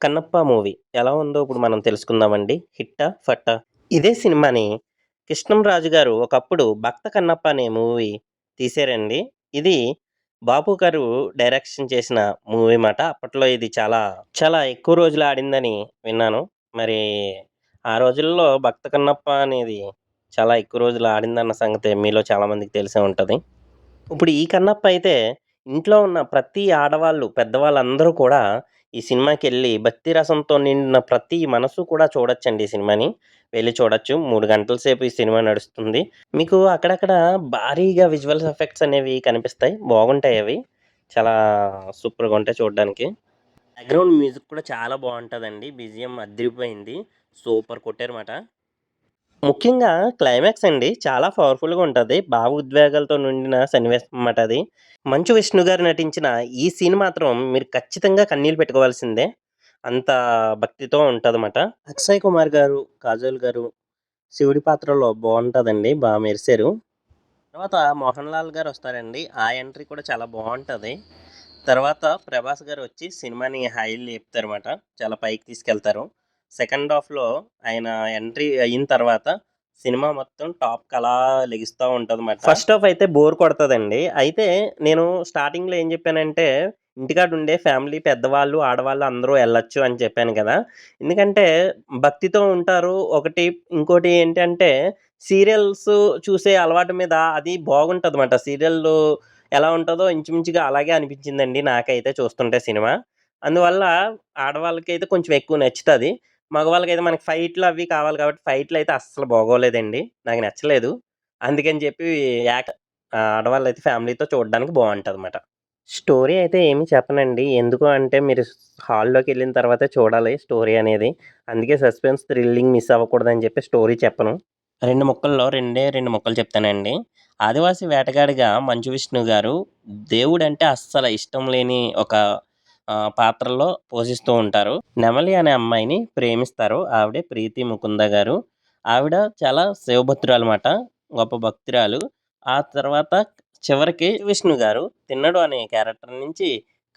Kannappa movie ఎలా ఉందో ఇప్పుడు మనం తెలుసుకుందామండి. హిట్టా? ఫట్టా? ఇదే సినిమాని కృష్ణంరాజు గారు ఒకప్పుడు 'భక్త కన్నప్ప' అనే మూవీ తీశారండి. ఇది బాపు గారు డైరెక్షన్ చేసిన మూవీ మాట. అప్పట్లో ఇది చాలా, చాలా ఎక్కువ రోజులు ఆడిందని విన్నాను. మరి ఆ రోజుల్లో 'భక్త కన్నప్ప' అనేది చాలా ఎక్కువ రోజులు ఆడిందన్న సంగతి మీలో చాలామందికి తెలిసే ఉంటుంది ఇప్పుడు ఈ కన్నప్ప అయితే ఇంట్లో ఉన్న ప్రతి ఆడవాళ్ళు, పెద్దవాళ్ళందరూ కూడా ఈ సినిమాకి వెళ్ళి భక్తి రసంతో నిండిన ప్రతి మనసు కూడా చూడొచ్చండి ఈ సినిమాని. వెళ్ళి చూడొచ్చు. మూడు గంటల సేపు ఈ సినిమా నడుస్తుంది. మీకు అక్కడక్కడ భారీగా విజువల్స్ ఎఫెక్ట్స్ అనేవి కనిపిస్తాయి. బాగుంటాయి అవి. చాలా సూపర్‌గా ఉంటాయి చూడడానికి. బ్యాక్‌గ్రౌండ్ మ్యూజిక్ కూడా చాలా బాగుంటుందండి బీజీఎం అదిరిపోయింది. సూపర్ కొట్టారుమాట. ముఖ్యంగా క్లైమాక్స్ అండి చాలా పవర్‌ఫుల్‌గా ఉంటది. భావోద్వేగాలతో నిండిన సన్నివేశం అన్నమాట అది. మంచు విష్ణు గారు నటించిన ఈ సీన్ మాత్రం మీరు ఖచ్చితంగా కన్నీళ్ళు పెట్టుకోవాల్సిందే. అంత భక్తితో ఉంటుందన్నమాట అక్షయ్ కుమార్ గారు, కాజోల్ గారు శివుడి పాత్రలో బాగుంటుందండి బాగా మెరిసారు. తర్వాత మోహన్ లాల్ గారు వస్తారండి. ఆ ఎంట్రీ కూడా చాలా బాగుంటుంది తర్వాత ప్రభాస్ గారు వచ్చి సినిమాని హైలీ లేపుతారు అన్నమాట చాలా పైకి తీసుకెళ్తారు. సెకండ్ హాఫ్‌లో ఆయన ఎంట్రీ అయిన తర్వాత సినిమా మొత్తం టాప్‌కి అలా లెగిస్తూ ఉంటుంది ఫస్ట్ హాఫ్ అయితే బోర్ కొడతదండి. అయితే నేను స్టార్టింగ్‌లో ఏం చెప్పానంటే ఇంటికాడ ఉండే ఫ్యామిలీ పెద్దవాళ్ళు, ఆడవాళ్ళు అందరూ వెళ్ళొచ్చు అని చెప్పాను కదా! ఎందుకంటే భక్తితో ఉంటారు. ఒకటి ఇంకోటి ఏంటంటే సీరియల్స్ చూసే అలవాటు మీద అది బాగుంటుంది బాగుంటదన్నమాట. సీరియల్లు ఎలా ఉంటుందో ఇంచుమించుగా అలాగే అనిపించిందండి నాకైతే చూస్తుంటే సినిమా. అందువల్ల ఆడవాళ్ళకైతే కొంచెం ఎక్కువ నచ్చుతుంది మగవాళ్ళకి అయితే మనకి ఫైట్‌లు అవి కావాలి కాబట్టి ఫైట్‌లు అయితే అస్సలు బాగోలేదండి. నాకు నచ్చలేదు. అందుకని చెప్పి యాక్ ఆడవాళ్ళు ఆడవాళ్ళైతే ఫ్యామిలీతో చూడడానికి బాగుంటుంది అనమాట స్టోరీ అయితే ఏమి చెప్పనండి. ఎందుకు అంటే మీరు హాల్లోకి వెళ్ళిన తర్వాతే చూడాలి స్టోరీ అనేది. అందుకే సస్పెన్స్, థ్రిల్లింగ్ మిస్ అవ్వకూడదని చెప్పి స్టోరీ చెప్పను. రెండు ముక్కల్లో రెండే రెండు ముక్కలు చెప్తానండి. ఆదివాసి వేటగాడిగా మంచు విష్ణు గారు దేవుడంటే అస్సలు ఇష్టం లేని ఒక పాత్రలో పోషిస్తూ ఉంటారు. నెమలి అనే అమ్మాయిని ప్రేమిస్తారు. ఆవిడే ప్రీతి ముకుంద గారు. ఆవిడ చాలా శివభక్తురాలన్నమాట. గొప్ప భక్తురాలు. ఆ తర్వాత చివరికి విష్ణు గారు తిన్నడు అనే క్యారెక్టర్ నుంచి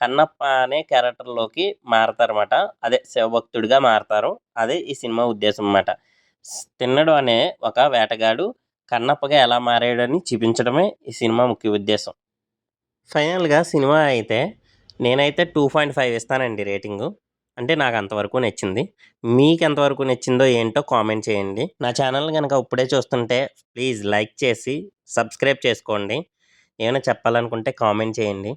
కన్నప్ప అనే క్యారెక్టర్‌లోకి మారతారన్నమాట. అదే శివభక్తుడిగా మారతారు. అదే ఈ సినిమా ఉద్దేశం అన్నమాట. తిన్నడు అనే ఒక వేటగాడు కన్నప్పగా ఎలా మారాడని చూపించడమే ఈ సినిమా ముఖ్య ఉద్దేశం. ఫైనల్‌గా సినిమా అయితే నేనైతే 2.5 ఇస్తానండి రేటింగు. అంటే నాకు అంతవరకు నచ్చింది. మీకు ఎంతవరకు నచ్చిందో ఏంటో కామెంట్ చేయండి. నా ఛానల్ కనుక ఇప్పుడే చూస్తుంటే ప్లీజ్ లైక్ చేసి సబ్స్క్రైబ్ చేసుకోండి. ఏమైనా చెప్పాలనుకుంటే కామెంట్ చేయండి.